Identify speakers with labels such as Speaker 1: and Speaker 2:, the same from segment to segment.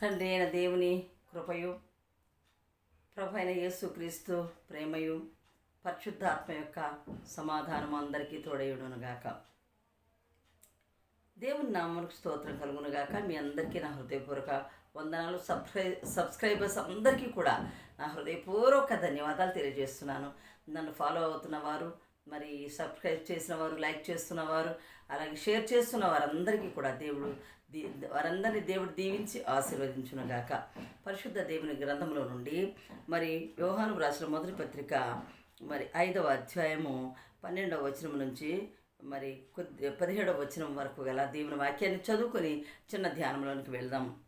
Speaker 1: తండ్రి అయిన దేవుని కృపయు ప్రభు అయిన యేసుక్రీస్తు ప్రేమయు పరిశుద్ధాత్మ యొక్క సమాధానం అందరికీ తోడయుడునుగాక దేవుని నామకు స్తోత్రం కలుగునుగాక మీ అందరికీ నా హృదయపూర్వక వందనాలు. సబ్స్క్రై సబ్స్క్రైబర్స్ అందరికీ కూడా నా హృదయపూర్వక ధన్యవాదాలు తెలియజేస్తున్నాను. నన్ను ఫాలో అవుతున్న వారు మరి సబ్స్క్రైబ్ చేసిన వారు లైక్ చేస్తున్న వారు అలాగే షేర్ చేస్తున్న వారందరికీ కూడా దేవుడు వారందరినీ దేవుడు దీవించి ఆశీర్వదించునుగాక. పరిశుద్ధ దేవుని గ్రంథంలో నుండి మరి యోహాను రాసిన మొదటి పత్రిక మరి ఐదవ అధ్యాయము పన్నెండవ వచనం నుంచి మరి కొద్ది పదిహేడవ వచనం వరకు గల దేవుని వాక్యాన్ని చదువుకొని చిన్న ధ్యానంలోనికి వెళ్దాం.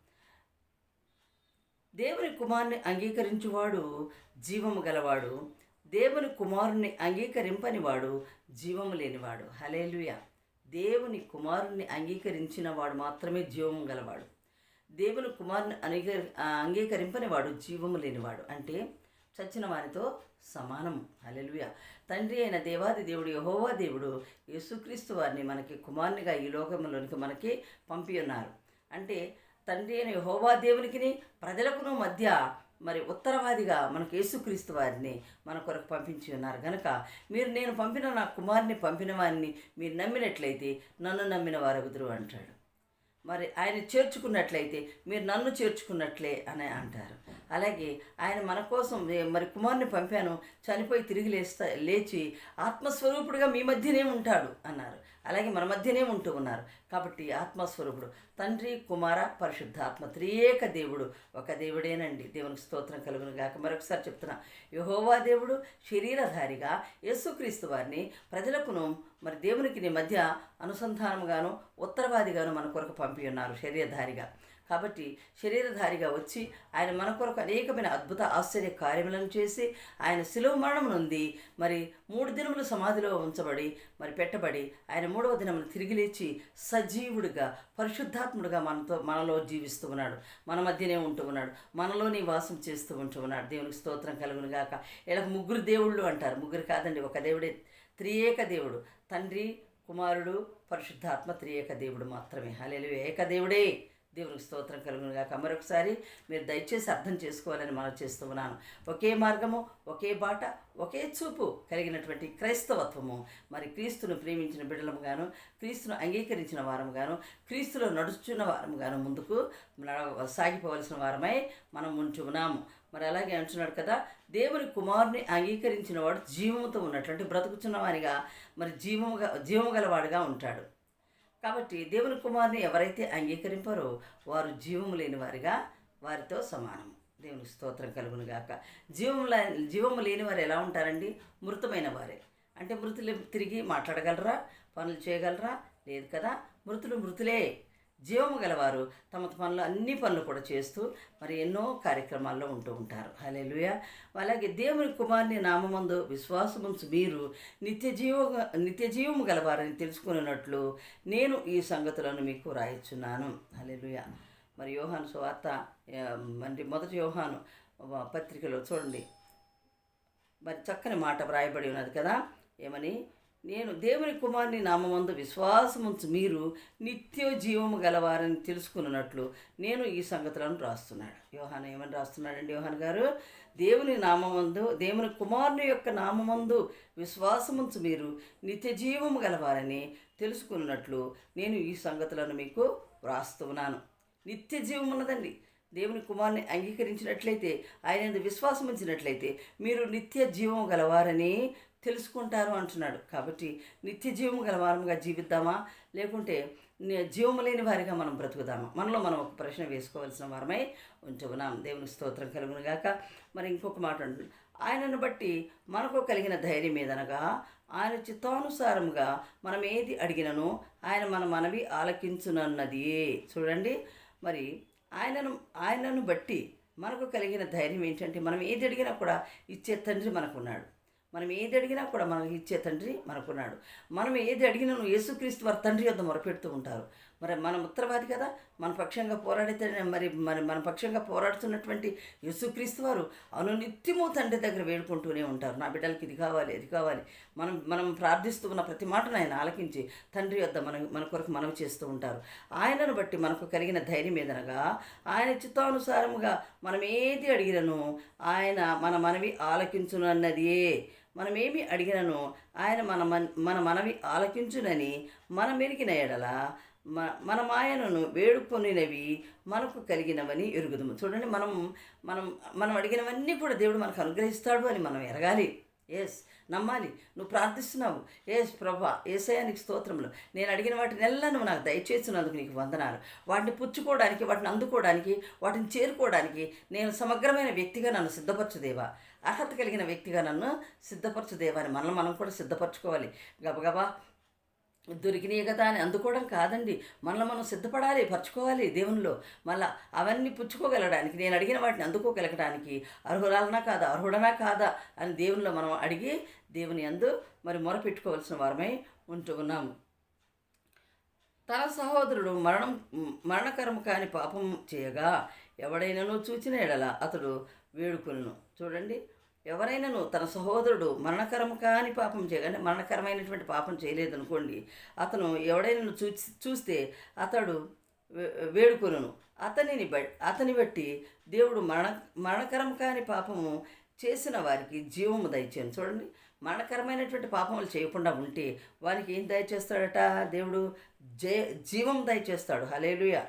Speaker 1: దేవుని కుమారుని అంగీకరించువాడు జీవము గలవాడు. దేవుని కుమారుని అంగీకరింపనివాడు జీవము లేనివాడు. హలేలుయా దేవుని కుమారుణ్ణి అంగీకరించిన వాడు మాత్రమే జీవము గలవాడు. దేవుని కుమారుని అంగీకరి అంగీకరింపని వాడు జీవము లేనివాడు. అంటే చచ్చిన వారితో సమానం. అలెలుయ తండ్రి అయిన దేవాది దేవుడు యహోవా దేవుడు యేసుక్రీస్తు వారిని మనకి కుమారునిగా ఈ లోకంలోనికి మనకి పంపి ఉన్నారు అంటే తండ్రి అయిన యహోవా దేవునికి ప్రజలకును మధ్య మరి ఉత్తరవాదిగా మనకు యేసుక్రీస్తు వారిని మన కొరకు పంపించి ఉన్నారు. కనుక మీరు నేను పంపిన నా కుమారుని పంపిన వారిని మీరు నమ్మినట్లయితే నన్ను నమ్మిన వారగుదురు అంటాడు. మరి ఆయన చేర్చుకున్నట్లయితే మీరు నన్ను చేర్చుకున్నట్లే అని అంటారు. అలాగే ఆయన మన కోసం మరి కుమారుని పంపాను. చనిపోయి తిరిగి లేస్తా లేచి ఆత్మస్వరూపుడుగా మీ మధ్యనే ఉంటాడు అన్నారు. అలాగే మన మధ్యనే ఉంటూ ఉన్నారు. కాబట్టి ఆత్మస్వరూపుడు. తండ్రి కుమార పరిశుద్ధ ఆత్మ త్రియేక దేవుడు. ఒక దేవుడేనండి. దేవునికి స్తోత్రం కలుగును గాక. మరొకసారి చెప్తున్నా. యహోవా దేవుడు శరీరధారిగా యేసుక్రీస్తు వారిని ప్రజలకును మరి దేవునికి నీ మధ్య అనుసంధానంగాను ఉత్తరవాదిగాను మన కొరకు పంపి ఉన్నారు శరీరధారిగా. కాబట్టి శరీరధారిగా వచ్చి ఆయన మన కొరకు అనేకమైన అద్భుత ఆశ్చర్య కార్యములను చేసి ఆయన శిలువ మరణం నుండి మరి మూడు దినములు సమాధిలో ఉంచబడి మరి పెట్టబడి ఆయన మూడవ దినమును తిరిగి లేచి సజీవుడిగా పరిశుద్ధాత్ముడిగా మనతో మనలో జీవిస్తూ ఉన్నాడు. మన మధ్యనే ఉంటూ ఉన్నాడు. మనలో నివాసం చేస్తూ ఉంటూ ఉన్నాడు. దేవునికి స్తోత్రం కలుగును గాక ఇలా ముగ్గురు దేవుళ్ళు అంటారు. ముగ్గురు కాదండి ఒక దేవుడే. త్రియేక దేవుడు. తండ్రి కుమారుడు పరిశుద్ధాత్మ త్రియేక దేవుడు మాత్రమే. హలేలు ఏక దేవుడే దేవునికి స్తోత్రం కలుగును గాక. మరొకసారి మీరు దయచేసి అర్థం చేసుకోవాలని మనం చేస్తూ ఉన్నాను. ఒకే మార్గము ఒకే బాట ఒకే చూపు కలిగినటువంటి క్రైస్తవత్వము. మరి క్రీస్తును ప్రేమించిన బిడ్డలముగాను క్రీస్తును అంగీకరించిన వారముగాను క్రీస్తులో నడుచున్న వారముగాను ముందుకు సాగిపోవలసిన వారమై మనం ఉంచు ఉన్నాము. మరి అలాగే అంటున్నాడు కదా దేవుని కుమారుని అంగీకరించిన వాడు జీవముతో ఉన్నటువంటి బ్రతుకుచున్న వారిగా మరి జీవముగా జీవము గలవాడుగా ఉంటాడు. కాబట్టి దేవుని కుమారుని ఎవరైతే అంగీకరింపారో వారు జీవము లేని వారిగా వారితో సమానం దేవుని స్తోత్రం కలుగును గాక. జీవం లే- జీవము లేని వారు ఎలా ఉంటారండి? మృతమైన వారే. అంటే మృతులు తిరిగి మాట్లాడగలరా? పనులు చేయగలరా? లేదు కదా? మృతులు మృతులే. జీవము గలవారు తమ పనులు అన్ని పనులు కూడా చేస్తూ మరి ఎన్నో కార్యక్రమాల్లో ఉంటూ ఉంటారు. హలేలుయ అలాగే దేవుని కుమారుని నామందు విశ్వాసముంచు మీరు. నిత్య జీవ నిత్య జీవము గలవారని తెలుసుకున్నట్లు నేను ఈ సంగతులను మీకు రాయిచున్నాను. హలేలుయ మరి యోహాను సువార్త మరి మొదటి యోహాను పత్రికలో చూడండి. మరి చక్కని మాట వ్రాయబడి ఉన్నది కదా? ఏమని? నేను దేవుని కుమారుని నామందు విశ్వాసముంచు మీరు నిత్య జీవము గలవారని తెలుసుకున్నట్లు నేను ఈ సంగతులను రాస్తున్నాడు. యోహాన్ ఏమని రాస్తున్నాడండి యోహాన్ గారు? దేవుని నామందు దేవుని కుమారుని యొక్క నామందు విశ్వాసముంచు మీరు నిత్య జీవము గలవారని తెలుసుకున్నట్లు నేను ఈ సంగతులను మీకు వ్రాస్తున్నాను నిత్య జీవం ఉన్నదండి. దేవుని కుమారుని అంగీకరించినట్లయితే ఆయన విశ్వాసం ఉంచినట్లయితే మీరు నిత్య జీవం గలవారని తెలుసుకుంటారు అంటున్నాడు. కాబట్టి నిత్య గల వారంగా జీవిద్దామా? లేకుంటే జీవము లేని వారిగా మనం బ్రతుకుదామా? మనలో మనం ఒక ప్రశ్న వేసుకోవాల్సిన వారమై ఉంచుకున్నాం దేవుని స్తోత్రం కలుగును గాక. మరి ఇంకొక మాట ఆయనను బట్టి మనకు కలిగిన ధైర్యం ఏదనగా ఆయన చిత్తానుసారముగా మనం ఏది అడిగినను ఆయన మన మనవి ఆలకించునన్నది. చూడండి. మరి ఆయనను ఆయనను బట్టి మనకు కలిగిన ధైర్యం ఏంటంటే మనం ఏది అడిగినా కూడా ఇచ్చే తండ్రి మనకున్నాడు. మనం ఏది అడిగినా కూడా మనకు ఇచ్చే తండ్రి మనకున్నాడు. మనం ఏది అడిగినా యేసుక్రీస్తు వారి తండ్రి యొద్ద మొరపెడుతూ ఉంటారు. మరి మన ఉత్తరవాది కదా? మన పక్షంగా పోరాడితే మరి మరి మన పక్షంగా పోరాడుతున్నటువంటి యేసుక్రీస్తు వారు అనునిత్యము తండ్రి దగ్గర వేడుకుంటూనే ఉంటారు. నా బిడ్డలకి ఇది కావాలి ఇది కావాలి. మనం మనం ప్రార్థిస్తూ ఉన్న ప్రతి మాటను ఆయన ఆలకించి తండ్రి వద్ద మన మన కొరకు మనవి చేస్తూ ఉంటారు. ఆయనను బట్టి మనకు కలిగిన ధైర్యం ఏదనగా ఆయన చిత్తానుసారముగా మనం ఏది అడిగినను ఆయన మన మనవి ఆలకించునన్నదే మనమేమి అడిగినను ఆయన మన మన- మనవి ఆలకించునని మన మెరిగిన ఎడల మ మన ఆయనను వేడుకొనినవి మనకు కలిగినవని ఎరుగుదము. చూడండి మనం మనం మనం అడిగినవన్నీ కూడా దేవుడు మనకు అనుగ్రహిస్తాడు అని మనం ఎరగాలి. ఎస్ నమ్మాలి. నువ్వు ప్రార్థిస్తున్నావు. ఏస్ ప్రభా ఏసయానికి స్తోత్రములు. నేను అడిగిన వాటిని ఎల్లా నువ్వు నాకు దయచేసినందుకు నీకు వందనాలు. వాటిని పుచ్చుకోవడానికి వాటిని అందుకోవడానికి వాటిని చేరుకోవడానికి నేను సమగ్రమైన వ్యక్తిగా నన్ను సిద్ధపరచుదేవా అర్హత కలిగిన వ్యక్తిగా నన్ను సిద్ధపరచుదేవా అని మనల్ని మనం కూడా సిద్ధపరచుకోవాలి. గబగబా దొరికినాయి కదా అని అందుకోవడం కాదండి. మనల్ని మనం సిద్ధపడాలి పరచుకోవాలి దేవునిలో. మళ్ళా అవన్నీ పుచ్చుకోగలడానికి నేను అడిగిన వాటిని అందుకోగలగడానికి అర్హురాలనా కాదా అర్హుడనా కాదా అని దేవునిలో మనం అడిగి దేవుని అందు మరి మొరపెట్టుకోవాల్సిన వారమై ఉంటూ ఉన్నాము తన సహోదరుడు మరణం మరణకరం కాని పాపం చేయగా ఎవడైనానో చూచిన ఎడల అతడు వేడుకొను చూడండి ఎవరైనాను తన సహోదరుడు మరణకరము కాని పాపం చేయగానే మరణకరమైనటువంటి పాపం చేయలేదనుకోండి అతను ఎవడైనా చూ చూస్తే అతడు వే- అతనిని బ అతని బట్టి దేవుడు మరణ మరణకరం కాని పాపము చేసిన వారికి జీవము దయచేయను. చూడండి మరణకరమైనటువంటి పాపములు చేయకుండా ఉంటే వారికి ఏం దయచేస్తాడట? దేవుడు జయ జీవం దయచేస్తాడు. హలేలుయ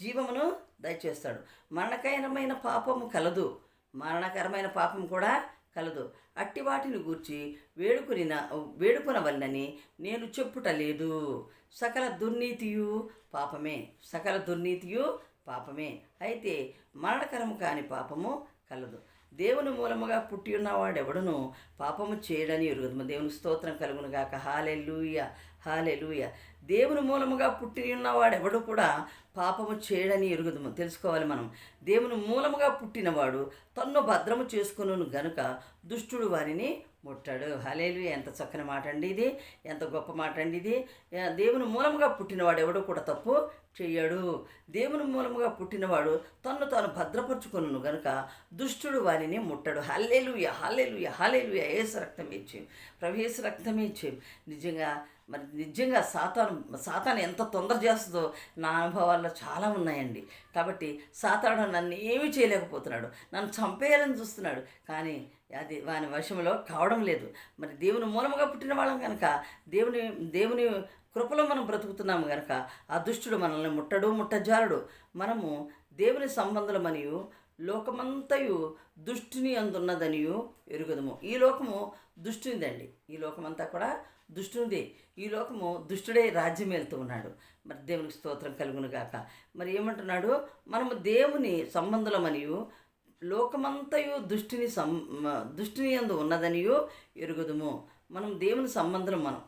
Speaker 1: జీవమును దయచేస్తాడు. మరణకరమైన పాపము కలదు. మరణకరమైన పాపం కూడా కలదు. అట్టి వాటిని గూర్చి వేడుకునిన వేడుకునవల్లని నేను చెప్పుట లేదు. సకల దుర్నీతియు పాపమే సకల దుర్నీతియు పాపమే. అయితే మరణకరము కాని పాపము కలదు. దేవుని మూలముగా పుట్టి ఉన్నవాడెవడును పాపము చేయడని ఎరుగుదము దేవుని స్తోత్రం కలుగును గాక. హాలెలుయ హాలెలుయ. దేవుని మూలముగా పుట్టి ఉన్నవాడెవడు కూడా పాపము చేయడని ఎరుగుదము తెలుసుకోవాలి మనం. దేవుని మూలముగా పుట్టినవాడు తన్ను భద్రము చేసుకును గనుక దుష్టుడు వారిని ముట్టాడు. హలేలు ఎంత చక్కని మాట అండి ఇది. ఎంత గొప్ప మాట అండి ఇది దేవుని మూలముగా పుట్టినవాడు ఎవడో కూడా తప్పు చెయ్యడు దేవుని మూలముగా పుట్టినవాడు తన్ను తాను భద్రపరుచుకును గనుక దుష్టుడు వారిని ముట్టడు. హల్లేలుయ హల్లేలుయ హల్లేలుయ. ఏసు రక్తం ఇచ్చేం ప్రవేశ రక్తం ఇచ్చేం. నిజంగా మరి నిజంగా సాతాను సాతాను ఎంత తొందర చేస్తుందో నా అనుభవాల్లో చాలా ఉన్నాయండి. కాబట్టి సాతాను నన్ను ఏమీ చేయలేకపోతున్నాడు. నన్ను చంపేయాలని చూస్తున్నాడు. కానీ అది వాని వశంలో కావడం లేదు. మరి దేవుని మూలముగా పుట్టిన వాళ్ళం కనుక దేవుని దేవుని కృపలో మనం బ్రతుకుతున్నాము కనుక ఆ దుష్టుడు మనల్ని ముట్టడు ముట్టజారుడు మనము దేవుని సంబంధులమనియు లోకమంతయు దుష్టిని అందున్నదనియు ఎరుగుదము. ఈ లోకము దుష్టినిదండి. ఈ లోకమంతా కూడా దుష్టునిదే. ఈ లోకము దుష్టుడే రాజ్యం వెళ్తూ ఉన్నాడు. మరి దేవునికి స్తోత్రం కలుగును గాక. మరి ఏమంటున్నాడు? మనము దేవుని సంబంధులమనియు లోకమంతయు దుష్టిని సం దుష్టిని ఎందు ఉన్నదనియో ఎరుగుదుము. మనం దేవుని సంబంధం మనం.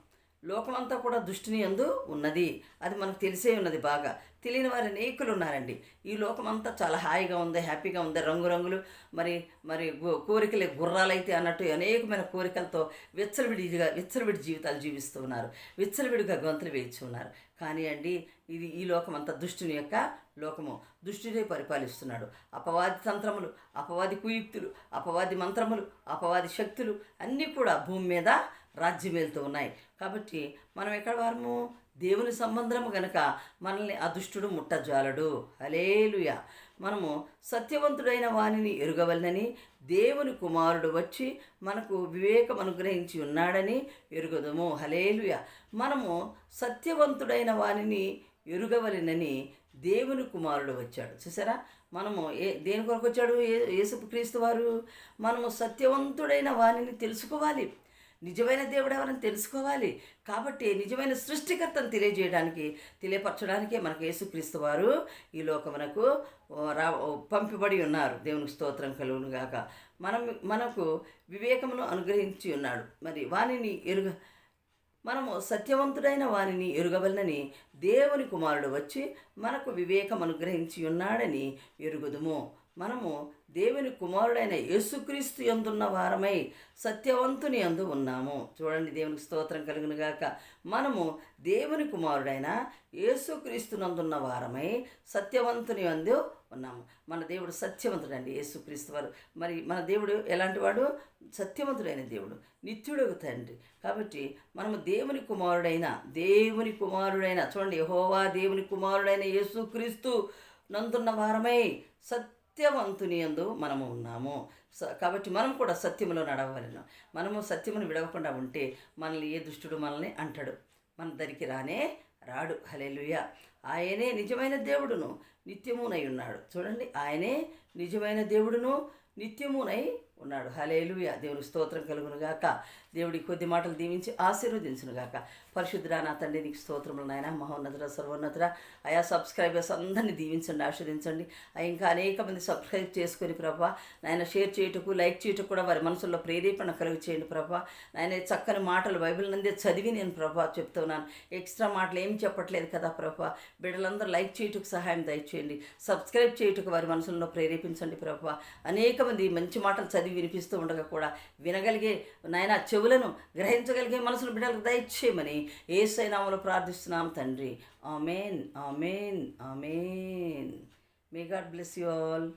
Speaker 1: లోకమంతా కూడా దుష్టిని ఎందు ఉన్నది. అది మనకు తెలిసే ఉన్నది బాగా. తెలియని వారు అనేకులు ఉన్నారండి. ఈ లోకమంతా చాలా హాయిగా ఉంది హ్యాపీగా ఉంది రంగురంగులు. మరి మరి గు- కోరికలే గుర్రాలైతే అన్నట్టు అనేకమైన కోరికలతో విచ్చలవిడిగా విచ్చలవిడి జీవితాలు జీవిస్తూ ఉన్నారు. విచ్చలవిడిగా గొంతులు వేయించి ఉన్నారు. కానీ అండి ఇది ఈ లోకం అంతా దుష్టుని యొక్క లోకము. దుష్టుడే పరిపాలిస్తున్నాడు. అపవాది తంత్రములు అపవాది కుయుక్తులు అపవాది మంత్రములు అపవాది శక్తులు అన్నీ కూడా భూమి మీద రాజ్యం వెళ్తూ ఉన్నాయి. కాబట్టి మనం ఎక్కడ వారము? దేవుని సంబంధము గనక మనల్ని అదుష్టుడు ముట్టజాలడు. హలేలుయ మనము సత్యవంతుడైన వానిని ఎరుగవలనని దేవుని కుమారుడు వచ్చి మనకు వివేకం అనుగ్రహించి ఉన్నాడని ఎరుగదము. హలేలుయ మనము సత్యవంతుడైన వానిని ఎరుగవలెనని దేవుని కుమారుడు వచ్చాడు. చూసారా? మనము ఏ దేని కొరకు వచ్చాడు? ఏ యేసు క్రీస్తు వారు? మనము సత్యవంతుడైన వానిని తెలుసుకోవాలి. నిజమైన దేవుడు ఎవరని తెలుసుకోవాలి. కాబట్టి నిజమైన సృష్టికర్తను తెలియజేయడానికి తెలియపరచడానికే మనకు యేసుక్రీస్తు వారు ఈ లోకమునకు రా పంపిబడి ఉన్నారు. దేవునికి స్తోత్రం కలుగును గాక. మనం మనకు వివేకమును అనుగ్రహించి ఉన్నాడు. మరి వానిని ఎరుగ మనము సత్యవంతుడైన వానిని ఎరుగవలనని దేవుని కుమారుడు వచ్చి మనకు వివేకం అనుగ్రహించి ఉన్నాడని ఎరుగుదుము. మనము దేవుని కుమారుడైన యేసుక్రీస్తు యందున్న వారమై సత్యవంతుని యందు ఉన్నాము. చూడండి దేవునికి స్తోత్రం కలుగును గాక. మనము దేవుని కుమారుడైన యేసుక్రీస్తు నందున్న వారమై సత్యవంతుని యందు ఉన్నాము. మన దేవుడు సత్యవంతుడండి యేసుక్రీస్తు వారు. మరి మన దేవుడు ఎలాంటి వాడు? సత్యవంతుడైన దేవుడు నిత్యుడు తండ్రి. కాబట్టి మనము దేవుని కుమారుడైన దేవుని కుమారుడైన చూడండి యహోవా దేవుని కుమారుడైన యేసుక్రీస్తు నందున్న వారమై సత్ సత్యవంతుని యందు మనము ఉన్నాము. కాబట్టి మనం కూడా సత్యములో నడవలను మనము సత్యమును విడవకుండా ఉంటే మనల్ని ఏ దుష్టుడు మనల్ని అంటాడు. మన దరికి రానే రాడు. హలేలుయ ఆయనే నిజమైన దేవుడును నిత్యమునై ఉన్నాడు. చూడండి ఆయనే నిజమైన దేవుడును నిత్యమునై ఉన్నాడు. హలేలుయ దేవుని స్తోత్రం కలుగును గాక. దేవుడి కొద్ది మాటలు దీవించి ఆశీర్వదించును గాక. పరిశుద్ధుడా నా తండ్రి నీకు స్తోత్రములు నాయన. మహోన్నతుల సర్వోన్నతుల ఆయా సబ్స్క్రైబర్స్ అందరినీ దీవించండి ఆశీర్వించండి ఆ ఇంకా అనేక మంది సబ్స్క్రైబ్ చేసుకొని ప్రభా నాయన షేర్ చేయుటకు లైక్ చేయుటకు కూడా వారి మనసుల్లో ప్రేరేపణ కలుగు చేయండి ప్రభా. నాయన చక్కని మాటలు బైబిల్ నందే చదివి నేను ప్రభా చెప్తున్నాను. ఎక్స్ట్రా మాటలు ఏం చెప్పట్లేదు కదా ప్రభా. బిడ్డలందరూ లైక్ చేయుటకు సహాయం దయచేయండి. సబ్స్క్రైబ్ చేయుటకు వారి మనసుల్లో ప్రేరేపించండి ప్రభా. అనేక మంది మంచి మాటలు చదివి చదివి వినిపిస్తూ ఉండగా కూడా వినగలిగే నాయన చెవులను గ్రహించగలిగే మనసును బిడ్డలకు దయచేయమని ఏసైనామలో ప్రార్థిస్తున్నాం తండ్రి. Amen amen amen. May God bless you all